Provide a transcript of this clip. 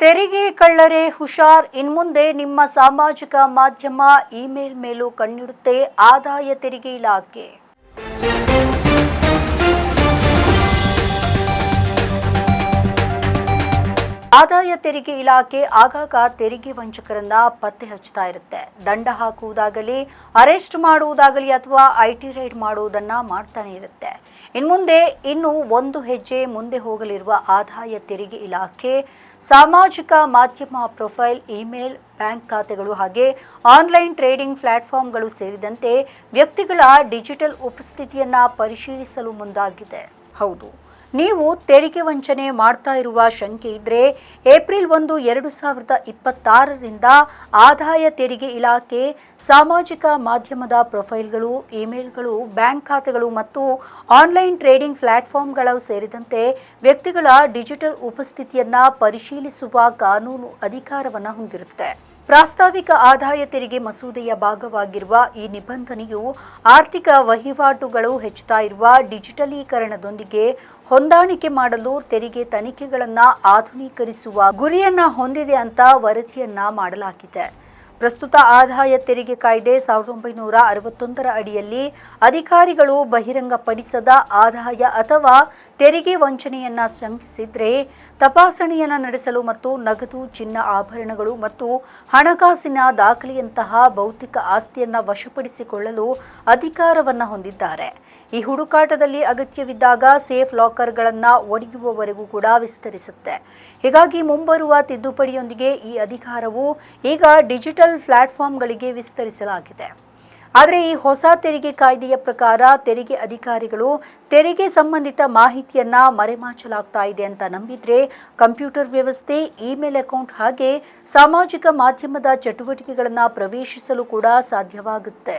ತೆರಿಗೆ ಕಳ್ಳರೆ ಹುಷಾರ್ ಇನ್ಮುಂದೆ ನಿಮ್ಮ ಸಾಮಾಜಿಕ ಮಾಧ್ಯಮ ಇಮೇಲ್ ಮೇಲೂ ಕಣ್ಣಿಡುತ್ತೆ ಆದಾಯ ತೆರಿಗೆ ಇಲಾಖೆ. ಆದಾಯ ತೆರಿಗೆ ಇಲಾಖೆ ಆಗಾಗ ತೆರಿಗೆ ವಂಚಕರನ್ನ ಪತ್ತೆ ಹಚ್ಚುತ್ತಾ ಇರುತ್ತೆ. ದಂಡ ಹಾಕುವುದಾಗಲಿ, ಅರೆಸ್ಟ್ ಮಾಡುವುದಾಗಲಿ ಅಥವಾ ಐಟಿ ರೈಡ್ ಮಾಡುವುದನ್ನ ಮಾಡ್ತಾನೆ ಇರುತ್ತೆ. ಇನ್ಮುಂದೆ ಇನ್ನು ಒಂದು ಹೆಜ್ಜೆ ಮುಂದೆ ಹೋಗಲಿರುವ ಆದಾಯ ತೆರಿಗೆ ಇಲಾಖೆ, ಸಾಮಾಜಿಕ ಮಾಧ್ಯಮ ಪ್ರೊಫೈಲ್, ಇಮೇಲ್, ಬ್ಯಾಂಕ್ ಖಾತೆಗಳು ಹಾಗೆ ಆನ್ಲೈನ್ ಟ್ರೇಡಿಂಗ್ ಪ್ಲಾಟ್ಫಾರ್ಮ್ಗಳು ಸೇರಿದಂತೆ ವ್ಯಕ್ತಿಗಳ ಡಿಜಿಟಲ್ ಉಪಸ್ಥಿತಿಯನ್ನ ಪರಿಶೀಲಿಸಲು ಮುಂದಾಗಿದೆ. ಹೌದು. ನೀವು ತೆರಿಗೆ ವಂಚನೆ ಮಾಡ್ತಾ ಇರುವ ಶಂಕೆ ಇದ್ರೆ ಏಪ್ರಿಲ್ ಒಂದು, ಎರಡು ಸಾವಿರದ ಇಪ್ಪತ್ತಾರರಿಂದ ಆದಾಯ ತೆರಿಗೆ ಇಲಾಖೆ, ಸಾಮಾಜಿಕ ಮಾಧ್ಯಮದ ಪ್ರೊಫೈಲ್ಗಳು, ಇಮೇಲ್ಗಳು, ಬ್ಯಾಂಕ್ ಖಾತೆಗಳು ಮತ್ತು ಆನ್ಲೈನ್ ಟ್ರೇಡಿಂಗ್ ಪ್ಲಾಟ್ಫಾರ್ಮ್ಗಳು ಸೇರಿದಂತೆ ವ್ಯಕ್ತಿಗಳ ಡಿಜಿಟಲ್ ಉಪಸ್ಥಿತಿಯನ್ನ ಪರಿಶೀಲಿಸುವ ಕಾನೂನು ಅಧಿಕಾರವನ್ನು ಹೊಂದಿರುತ್ತೆ. ಪ್ರಾಸ್ತಾವಿಕ ಆದಾಯ ತೆರಿಗೆ ಮಸೂದೆಯ ಭಾಗವಾಗಿರುವ ಈ ನಿಬಂಧನೆಯು ಆರ್ಥಿಕ ವಹಿವಾಟುಗಳು ಹೆಚ್ಚುತ್ತಾ ಇರುವ ಡಿಜಿಟಲೀಕರಣದೊಂದಿಗೆ ಹೊಂದಾಣಿಕೆ ಮಾಡಲು ತೆರಿಗೆ ತನಿಖೆಗಳನ್ನು ಆಧುನೀಕರಿಸುವ ಗುರಿಯನ್ನ ಹೊಂದಿದೆ ಅಂತ ವರದಿಯನ್ನ ಮಾಡಲಾಗಿದೆ. ಪ್ರಸ್ತುತ ಆದಾಯ ತೆರಿಗೆ ಕಾಯ್ದೆ ಸಾವಿರದ ಒಂಬೈನೂರ ಅರವತ್ತೊಂದರ ಅಡಿಯಲ್ಲಿ ಅಧಿಕಾರಿಗಳು ಬಹಿರಂಗಪಡಿಸದ ಆದಾಯ ಅಥವಾ ತೆರಿಗೆ ವಂಚನೆಯನ್ನ ಶಂಕಿಸಿದ್ರೆ ತಪಾಸಣೆಯನ್ನ ನಡೆಸಲು ಮತ್ತು ನಗದು ಚಿನ್ನ ಆಭರಣಗಳು ಮತ್ತು ಹಣಕಾಸಿನ ದಾಖಲೆಯಂತಹ ಭೌತಿಕ ಆಸ್ತಿಯನ್ನ ವಶಪಡಿಸಿಕೊಳ್ಳಲು ಅಧಿಕಾರವನ್ನ ಹೊಂದಿದ್ದಾರೆ. ಈ ಹುಡುಕಾಟದಲ್ಲಿ ಅಗತ್ಯವಿದ್ದಾಗ ಸೇಫ್ ಲಾಕರ್ಗಳನ್ನು ಒಡೆಯುವವರೆಗೂ ಕೂಡ ವಿಸ್ತರಿಸುತ್ತೆ. ಹೀಗಾಗಿ ಮುಂಬರುವ ತಿದ್ದುಪಡಿಯೊಂದಿಗೆ ಈ ಅಧಿಕಾರವು ಈಗ ಡಿಜಿಟಲ್ ಪ್ಲಾಟ್ಫಾರ್ಮ್ಗಳಿಗೆ ವಿಸ್ತರಿಸಲಾಗಿದೆ. ಆದರೆ ಈ ಹೊಸ ತೆರಿಗೆ ಕಾಯ್ದೆಯ ಪ್ರಕಾರ ತೆರಿಗೆ ಅಧಿಕಾರಿಗಳು ತೆರಿಗೆ ಸಂಬಂಧಿತ ಮಾಹಿತಿಯನ್ನ ಮರೆಮಾಚಲಾಗ್ತಾ ಇದೆ ಅಂತ ನಂಬಿದ್ರೆ ಕಂಪ್ಯೂಟರ್ ವ್ಯವಸ್ಥೆ, ಇಮೇಲ್ ಅಕೌಂಟ್ ಹಾಗೆ ಸಾಮಾಜಿಕ ಮಾಧ್ಯಮದ ಚಟುವಟಿಕೆಗಳನ್ನು ಪ್ರವೇಶಿಸಲು ಕೂಡ ಸಾಧ್ಯವಾಗುತ್ತೆ.